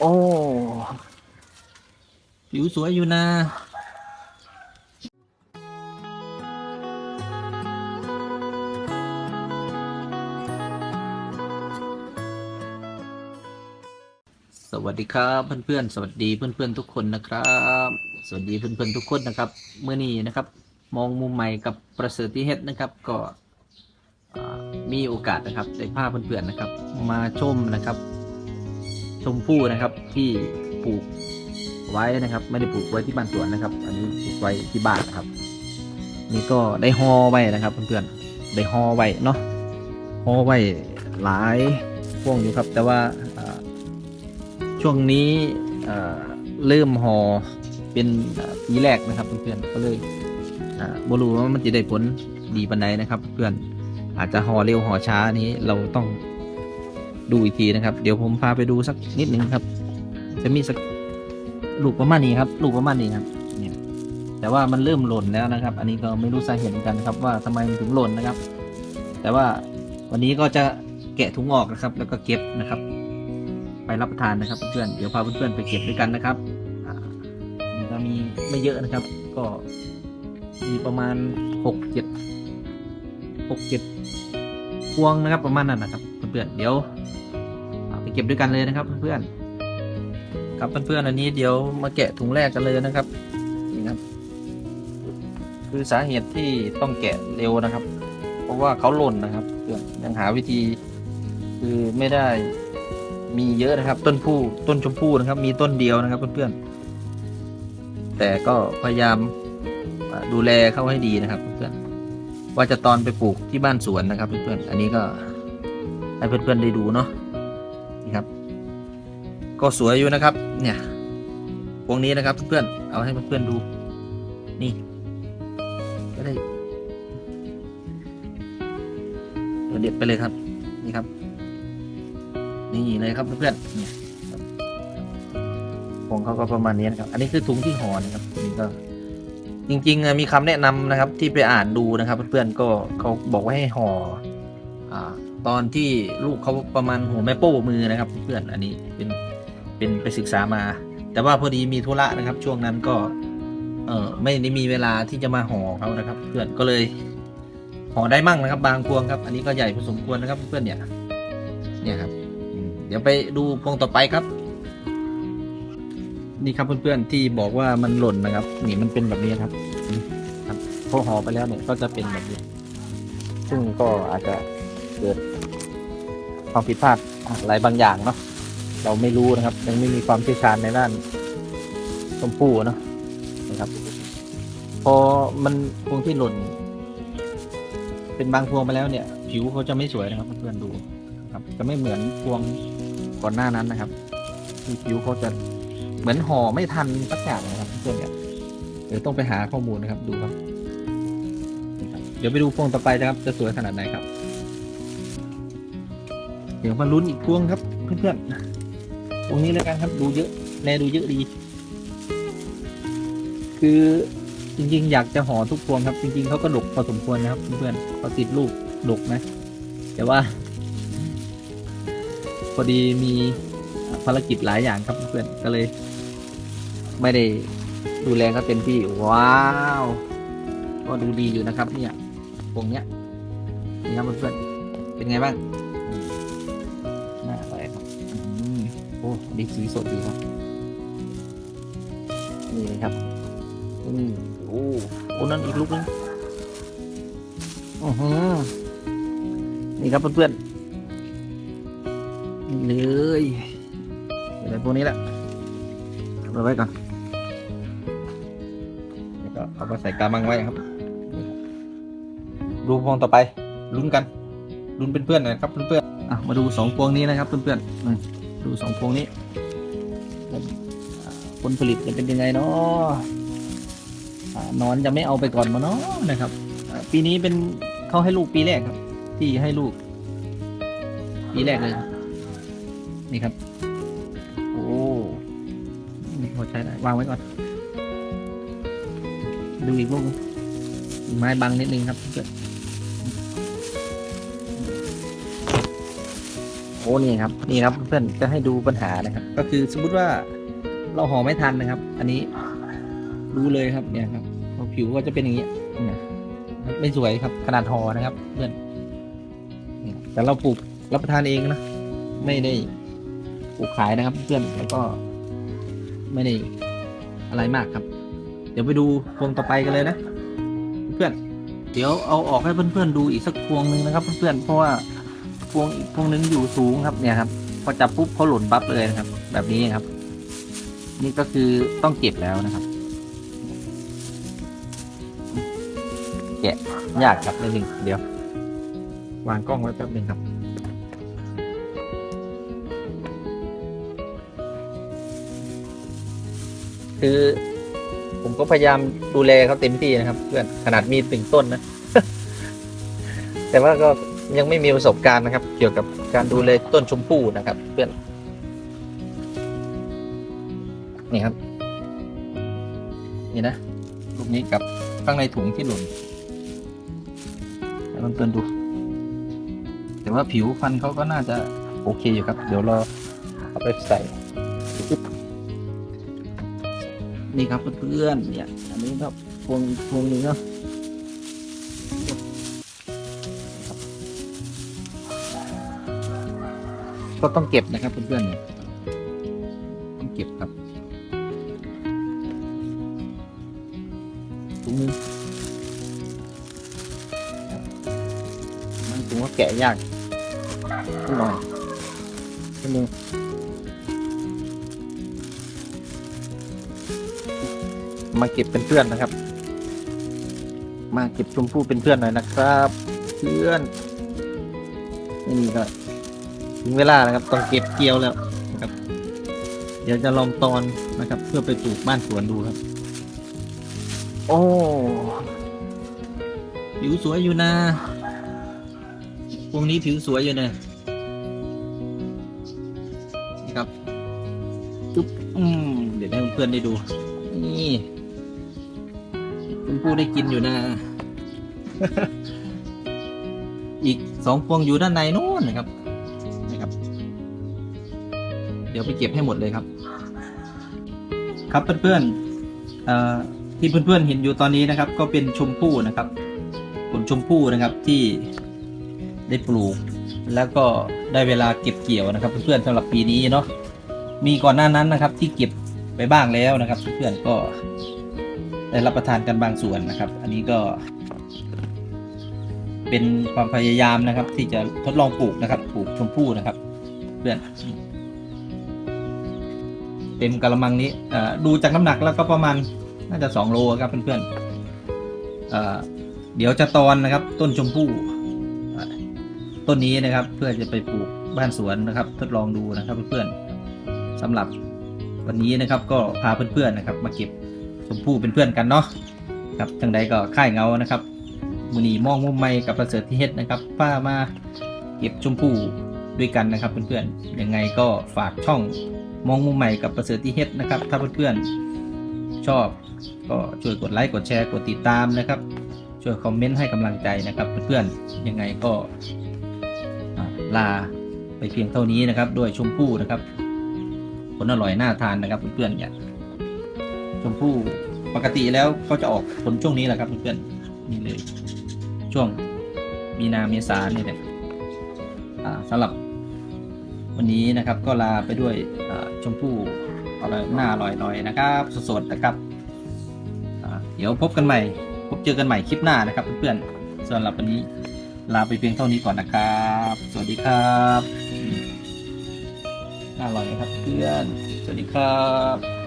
โอ้ผิวสวยอยู่นะสวัสดีครับเพื่อนๆ สวัสดีเพื่อนๆทุกคนนะครับ สวัสดีเพื่อนๆทุกคนนะครับเมื่อนี้นะครับ มองมุมใหม่กับประเสริฐที่เฮ็ดนะครับ ก็มีโอกาสนะครับได้พาเพื่อนๆนะครับ มาชมนะครับ ชมพู่นะครับที่ปลูกไว้นะครับ ไม่ได้ปลูกไว้ที่บ้านสวนนะครับ อันนี้ปลูกไว้ที่บ้านนะครับ นี่ก็ได้ห่อไว้นะครับเพื่อนๆได้ห่อไว้เนาะห่อไว้หลายพวงอยู่ครับ แต่ว่าช่วงนี้เริ่มห่อเป็นปีแรกนะครับ เพื่อนๆก็เลยบรู้ว่ามันจะได้ผลดีปันใดนะครับ เพื่อนอาจจะห่อเร็วห่อช้านี้เราต้อง ดูอีกทีนะครับ เดี๋ยวผมพาไปดูสักนิดหนึ่งครับ จะมีสักลูกประมาณนี้ครับลูกประมาณนี้ครับเนี่ยแต่ว่ามันเริ่มหล่นแล้วนะครับ อันนี้ก็ไม่รู้สาเหตุเหมือนกันครับ ว่าทำไมมันถึงหล่นนะครับ แต่ว่าวันนี้ก็จะแกะถุงออกนะครับ แล้วก็เก็บนะครับ ไปรับประทานนะครับเพื่อนเดี๋ยวพาเพื่อนๆไปเก็บด้วยกันนะครับนี่ก็มีไม่เยอะนะครับ ก็มีประมาณหกเจ็ดหกเจ็ดพวงนะครับประมาณนั้นนะครับ เพื่อนๆเดี๋ยว เก็บด้วยกันเลยนะครับ เพื่อนๆครับเพื่อนๆอันนี้เดี๋ยวมาแกะถุงแรกกันเลยนะครับนี่ครับ คือสาเหตุที่ต้องแกะเร็วนะครับ เพราะว่าเขาหล่นนะครับเพื่อนยังหาวิธีคือไม่ได้มีเยอะนะครับ ต้นผู้ต้นชมพู่นะครับ มีต้นเดียวนะครับ เพื่อนๆแต่ก็พยายามดูแลเขาให้ดีนะครับ เพื่อนว่าจะตอนไปปลูกที่บ้านสวนนะครับ เพื่อนๆอันนี้ก็ให้เพื่อนๆได้ดูเนาะ นี่ครับ ก็สวยอยู่นะครับ เนี่ยพวงนี้นะครับเพื่อนเอาให้เพื่อนดู นี่ ก็ได้เดี๋ยวเด็ดไปเลยครับ นี่ครับ นี่เลยครับเพื่อนเนี่ยพวงเขาก็ประมาณนี้นะครับ อันนี้คือถุงที่ห่อนะครับนี่ก็จริงๆมีคำแนะนำนะครับ ที่ไปอ่านดูนะครับ เพื่อนๆก็เขาบอกว่าให้ห่ออ่า ตอนที่ลูกเขาประมาณหัวแม่โป้มือนะครับ เพื่อนอันนี้เป็นเป็นไปศึกษามา แต่ว่าพอดีมีธุระนะครับ ช่วงนั้นก็ เออไม่ได้มีเวลาที่จะมาห่อเขานะครับ เพื่อนก็เลยห่อได้มั่งนะครับ บางพวงครับ อันนี้ก็ใหญ่พอสมควรนะครับ เพื่อนเนี่ยเนี่ยครับเดี๋ยวไปดูพวงต่อไปครับ นี่ครับเพื่อนๆที่บอกว่ามันหล่นนะครับ นี่มันเป็นแบบนี้ครับครับพอห่อไปแล้วเนี่ยก็จะเป็นแบบนี้ซึ่งก็อาจจะเกิด ความผิดพลาดอะไรบางอย่างเนาะเราไม่รู้นะครับยังไม่มีความเชี่ยวชาญในด้านชมพู่เนาะนะครับ พอมันพวงที่หล่น เป็นบางพวงไปแล้วเนี่ย ผิวเขาจะไม่สวยนะครับเพื่อนๆดูครับ จะไม่เหมือนพวงก่อนหน้านั้นนะครับที่ผิวเขาจะเหมือนห่อไม่ทันสักอย่างนะครับเพื่อนๆเนี่ยเดี๋ยวต้องไปหาข้อมูลนะครับดูครับ เดี๋ยวไปดูพวงต่อไปนะครับ จะสวยขนาดไหนครับ ดี๋ยวมาลุ้นอีกพวงครับเพื่อนๆพวงนี้แล้วกันครับดูเยอะแลดูเยอะดี คือจริงๆ อยากจะห่อทุกพวงครับ จริง ๆเขาก็ดกพอสมควรนะครับเพื่อนๆเขาติดลูกดกนะ แต่ว่า พอดีมีภารกิจหลายอย่างครับเพื่อนก็เลย ไม่ได้ดูแลเขาเต็มที่ว้าว ก็ดูดีอยู่นะครับเนี่ยพวงเนี้ยนี่ครับเพื่อนๆเป็นไงบ้าง อ้ดีสีสดดีครับ นี่เลยครับอืมโอ้โอ้นั่นอีกลูกนึงอือหือนี่ครับเพื่อนๆนี่เลยเดี๋ยวพวกนี้แหละเอาไว้ก่อนแล้วก็เอาไปใส่กามังไว้ครับดูพวงต่อไปลุ้นกันลุ้นเป็นเพื่อนหน่อยครับเพื่อนๆอะมาดูสองพวงนี้นะครับเพื่อนๆอืม ดูสองพวงนี้ผลผลิตจะเป็นยังไงเนาะนอนจะไม่เอาไปก่อนมาเนาะนะครับ ปีนี้เป็นเขาให้ลูกปีแรกครับ ที่ให้ลูก ปีแรกเลยนี่ครับ โอ้นี่พอใช้ได้วางไว้ก่อน ดูอีกลูกไม้บังนิดนึงครับเพื่อน อ้อ้นี่ครับนี่ครับเพื่อนจะให้ดูปัญหานะครับ ก็คือสมมุติว่าเราห่อไม่ทันนะครับ อันนี้รู้เลยครับเนี่ยครับพอผิวก็จะเป็นอย่างเงี้ยเนี่ยไม่สวยครับขนาดห่อนะครับ เพื่อนแต่เราปลูกรับประทานเองนะไม่ได้ปลูกขายนะครับ เพื่อนแล้วก็ไม่ได้อะไรมากครับ เดี๋ยวไปดูพวงต่อไปกันเลยนะ เพื่อน เดี๋ยวเอาออกให้เพื่อนๆดูอีกสักพวงหนึ่งนะครับ เพื่อนๆเพราะว่า วงอีกพวงนึงอยู่สูงครับเนี่ยครับ พอจับปุ๊บเขาหล่นปั๊บเลยนะครับ แบบนี้ครับ นี่ก็คือต้องเก็บแล้วนะครับ แกะยากครับนิดนึงเดี๋ยว วางกล้องไว้แป๊บนึงครับคือผมก็พยายามดูแลเขาเต็มที่นะครับ เพื่อนขนาดมีถึงต้นนะ แต่ว่าก็ ยังไม่มีประสบการณ์นะครับ เกี่ยวกับการดูแลต้นชมพู่นะครับ เพื่อนนี่ครับ นี่นะลูกนี้กับข้างในถุงที่หล่นให้เพื่อนๆดู แต่ว่าผิวฟันเขาก็น่าจะโอเคอยู่ครับ เดี๋ยวเราเอาไปใส่นี่ครับเพื่อนๆเนี่ย อันนี้ครับพวงพวงนึงเนาะ ก็ต้องเก็บนะครับเพื่อนๆเนี่ยต้องเก็บครับถุงมือมันถุงว่าแกะยากนิดหน่อยถุงมือมาเก็บเป็นเพื่อนนะครับ มาเก็บชมพู่เป็นเพื่อนหน่อยนะครับ เพื่อน นี่ก็ ถึงเวลาแล้วครับต้องเก็บเกี่ยวแล้วนะครับ เดี๋ยวจะลองตอนนะครับ เพื่อไปปลูกบ้านสวนดูครับ โอ้ผิวสวยอยู่นะพวงนี้ผิวสวยอยู่นะนี่ครับจุ๊บอืมเดี๋ยวให้เพื่อนๆได้ดู นี่คุณผู้ได้กินอยู่นะ อีกสองพวงอยู่ด้านในนู้นนะครับนะครับเดี๋ยวไปเก็บให้หมดเลยครับ ครับเพื่อนๆที่เพื่อนๆเห็นอยู่ตอนนี้นะครับ ก็เป็นชมพู่นะครับผลชมพู่นะครับที่ได้ปลูก แล้วก็ได้เวลาเก็บเกี่ยวนะครับ เพื่อนๆสำหรับปีนี้เนาะมีก่อนหน้านั้นนะครับ ที่เก็บไปบ้างแล้วนะครับ เพื่อนๆก็ได้รับประทานกันบางส่วนนะครับ อันนี้ก็เป็นความพยายามนะครับ ที่จะทดลองปลูกนะครับ ปลูกชมพู่นะครับ เพื่อน เต็มกระมังนี้ดูจากน้ำหนักแล้วก็ประมาณน่าจะสองโลครับเพื่อนๆเเดี๋ยวจะตอนนะครับต้นชมพู่ต้นนี้นะครับเพื่อจะไปปลูกบ้านสวนนะครับ ทดลองดูนะครับเพื่อนๆสำหรับวันนี้นะครับก็พาเพื่อนๆนะครับ มาเก็บชมพู่เป็นเพื่อนกันเนาะครับจังใดก็ค่ายเงานะครับมือนีมองมุมไม่กับประเสริฐที่เฮ็ดนะครับป้ามาเก็บชมพู่ด้วยกันนะครับเพื่อนๆยังไงก็ฝากช่อง มองมุมใหม่กับประเสริฐที่เฮ็ดนะครับ ถ้าเพื่อนๆชอบก็ช่วยกดไลค์กดแชร์กดติดตามนะครับ ช่วยคอมเมนต์ให้กำลังใจนะครับเพื่อนๆยังไงก็ลาไปเพียงเท่านี้นะครับด้วยชมพู่นะครับผลอร่อยน่าทานนะครับเพื่อนๆเนี่ยชมพู่ปกติแล้วเขาจะออกผลช่วงนี้แหละครับเพื่อนๆนี่เลยช่วงมีนาเมษานี่แหละสำหรับ วันนี้นะครับก็ลาไปด้วยอ่าชมพู่อะไรหน้าอร่อยๆนะครับ สดๆนะครับอ่าเดี๋ยวพบกันใหม่ พบเจอกันใหม่คลิปหน้านะครับ เพื่อนๆสำหรับวันนี้ลาไปเพียงเท่านี้ก่อนนะครับ สวัสดีครับอืมน่าอร่อยนะครับเพื่อน สวัสดีครับ